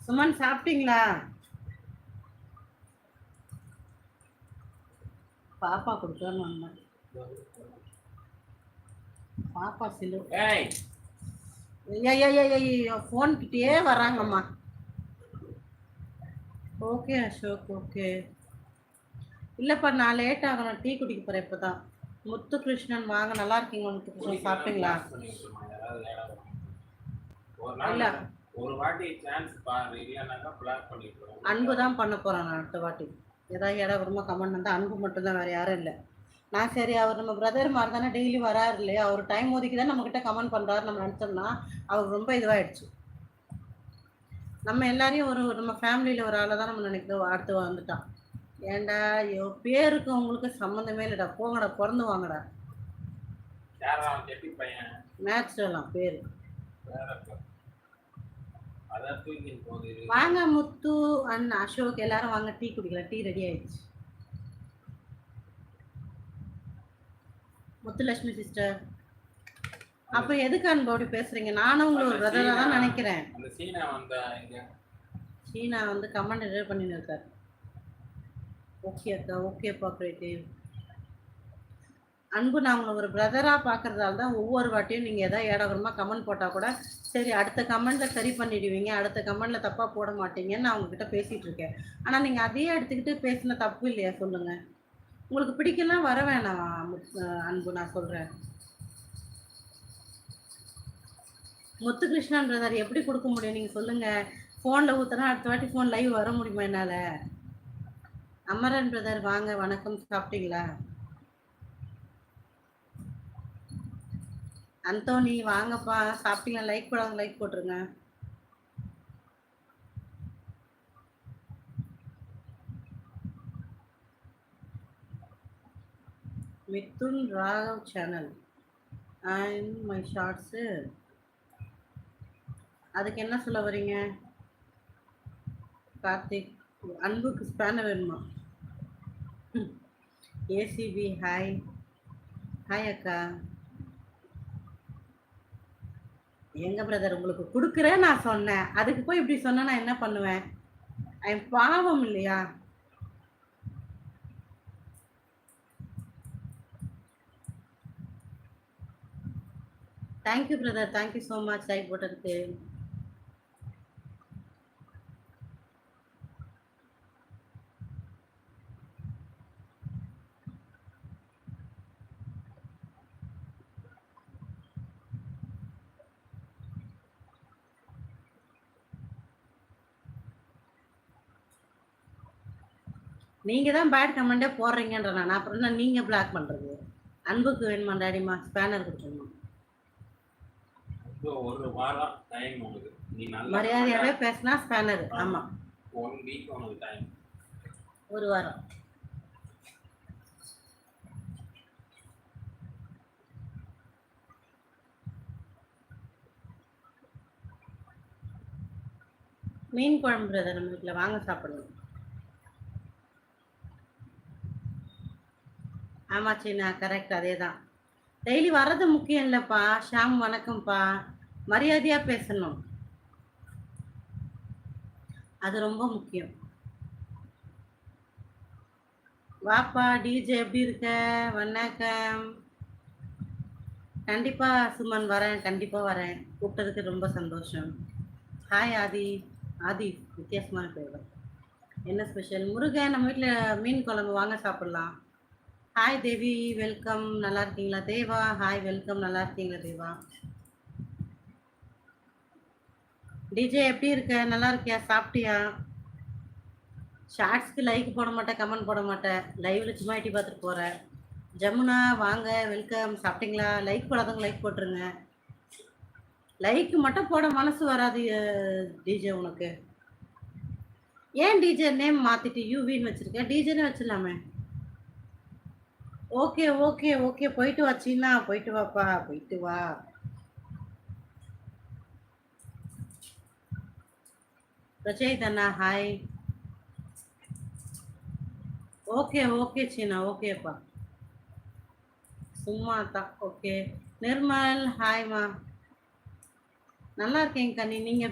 சுமன் சாப்பிட்டீங்களா? பாப்பா கொடுக்கலான்னு வந்தேன் பாப்பா சிலு. ஏய். ஃபோன் கிட்டயே வராங்கம்மா ஓகே அசோக் ஓகே இல்லைப்பா நான் லேட் ஆகணும். டீ குடிக்க போகிறேன் இப்போ தான் முத்து கிருஷ்ணன் வாங்க. நல்லா இருக்கீங்க முத்து கிருஷ்ணன் சாப்பிட்டீங்களா இல்ல. ஒரு வாட்டி சான்ஸ் பாரு இல்லைன்னாக்கா பிளாக் பண்ணிடுறோம் அன்பு தான் பண்ண போகிறேன் நான் அடுத்த வாட்டி. ஏதாவது இடம் வருமா கமெண்ட் வந்தால் அன்பு மட்டும்தான் வேறு யாரும் இல்லை. நான் சரி அவர் நம்ம பிரதர் மாதிரி தானே டெய்லி வராரு இல்லையா? அவர் டைம் ஒதுக்கி தான் நம்மக்கிட்ட கமெண்ட் பண்ணுறாரு நம்ம நினச்சோம்னா அவர் ரொம்ப இதுவாகிடுச்சு நம்ம எல்லாரையும் ஒரு நம்ம ஃபேமிலியில் ஒரு ஆளை தான் நம்ம நினைக்கிறோம் அடுத்து வந்துட்டான் ஏன்டா ஐயோ பேருக்கு உங்களுக்கு சம்மந்தமே இல்லைடா. போங்கடா பிறந்து வாங்கடா. மேட்ச்லாம் பேர் வேற ப- அதான் தூக்கின்னு போகுது வாங்க முத்து அண்ட் அசோக் எல்லாரும் வாங்க டீ குடிக்கலாம். டீ ரெடி ஆயிடுச்சு. முத்துலட்சுமி சிஸ்டர் அப்போ எதுக்கு அன்போடு பேசுறீங்க? நானும் உங்களை ஒரு பிரதராக தான் நினைக்கிறேன். சீனா வந்த இங்க. சீனா வந்து கமெண்ட் எடிட் பண்ணின்னு இருக்காரு. ஓகே அக்கா ஓகேப்பா கிரியேட்டிவ் அன்பு நான் உங்களை ஒரு பிரதராக பார்க்கறதால தான் ஒவ்வொரு வாட்டியும் நீங்கள் எதாவது ஏடகரமாக கமெண்ட் போட்டால் கூட சரி அடுத்த கமெண்ட்டில் சரி பண்ணிடுவீங்க அடுத்த கமெண்ட்டில் தப்பாக போட மாட்டீங்கன்னு நான் உங்ககிட்ட பேசிகிட்டு இருக்கேன். ஆனால் நீங்கள் அதையே எடுத்துக்கிட்டு பேசின தப்பு இல்லையா சொல்லுங்கள் உங்களுக்கு பிடிக்கலாம் வர வேணாம் அன்பு நான் சொல்கிறேன் முத்துகிருஷ்ணன் பிரதர் எப்படி கொடுக்க முடியும் நீங்கள் சொல்லுங்கள் ஃபோனில் ஊற்றுனா அடுத்த வாட்டி ஃபோன் லைவ் வர முடியுமா என்னால்? அமரன் பிரதர் வாங்க வணக்கம் சாப்பிட்டீங்களா? அந்தோனி வாங்கப்பா சாப்பிட்டீங்களா? லைக் போடாங்க லைக் போட்டுருங்க. Mithun Raghav channel and my shorts அதுக்கு என்ன சொல்ல வரீங்க கார்த்திக் அன்புக்கு ஸ்பேனர் வேணுமா? ஏசிபி ஹாய் ஹாய் அக்கா. எங்க பிரதர் உங்களுக்கு கொடுக்குறேன் நான் சொன்னேன். அதுக்கு போய் இப்படி சொன்ன நான் என்ன பண்ணுவேன்? என் பாவம் இல்லையா? Thank you brother thank you so much like போட்டதுக்கு. நீங்க தான் பேட் கமெண்டே போடுறீங்கன்ற நான். அப்புறம் என்ன நீங்க பிளாக் பண்றது? அன்புக்கு வேணுமா டாடிமா ஸ்பேனர் கொடுத்துருமா ஒரு வாரம் டைம் உனக்கு. நீ நல்லா மரியாதையாவே பேசினா ஸ்பேனர் ஆமா. ஒன் வீக் உனக்கு டைம் ஒரு வாரம். மீன் குழம்பு பிரதர் நம்ம வீட்டில் வாங்க சாப்பிடுவோம். ஆமா சீனா கரெக்ட் அதே தான் டெய்லி வர்றது முக்கியம் இல்லைப்பா. ஷாம் வணக்கம்ப்பா. மரியாதையாக பேசணும். அது ரொம்ப முக்கியம். வாப்பா டிஜே எப்படி இருக்க? வணக்கம். கண்டிப்பா சுமன் வரேன். கண்டிப்பா வரேன். கூப்பிட்டதுக்கு ரொம்ப சந்தோஷம். ஹாய் ஆதி. ஆதி வித்தியாசமான பேர். என்ன ஸ்பெஷல் முருகன் நம்ம வீட்டில் மீன் குழம்பு வாங்க சாப்பிட்லாம். ஹாய் தேவி வெல்கம் நல்லா இருக்கீங்களா? தேவா ஹாய் வெல்கம் நல்லா இருக்கீங்களா தேவா? டிஜே எப்படி இருக்க? நல்லா இருக்கியா? சாப்பிட்டியா? ஷார்ட்ஸ்க்கு லைக் போட மாட்டேன் கமெண்ட் போட மாட்டேன். லைவ்ல சும்மா எட்டி பார்த்துட்டு போகிறேன் ஜமுனா வாங்க வெல்கம் சாப்பிட்டீங்களா? லைக் போடாதவங்க லைக் போட்டுருங்க. லைக் மட்டும் போட மனசு வராது டிஜே உனக்கு. ஏன் டிஜே நேம் மாத்திட்டு யூவின்னு வச்சுருக்கேன் டிஜேன்னு வச்சிடலாமே. Okay okay okay. போயிட்டு வச்சீங்கன்னா போயிட்டு வாப்பா போயிட்டு வா. பிரச்சனை தானா ஹாய் ஓகே ஓகே சீனா. ஓகேப்பா சும்மா தான் ஓகே. நிர்மல் ஹாய்மா நல்லா இருக்கேங்க கண்ணி. நீங்கள்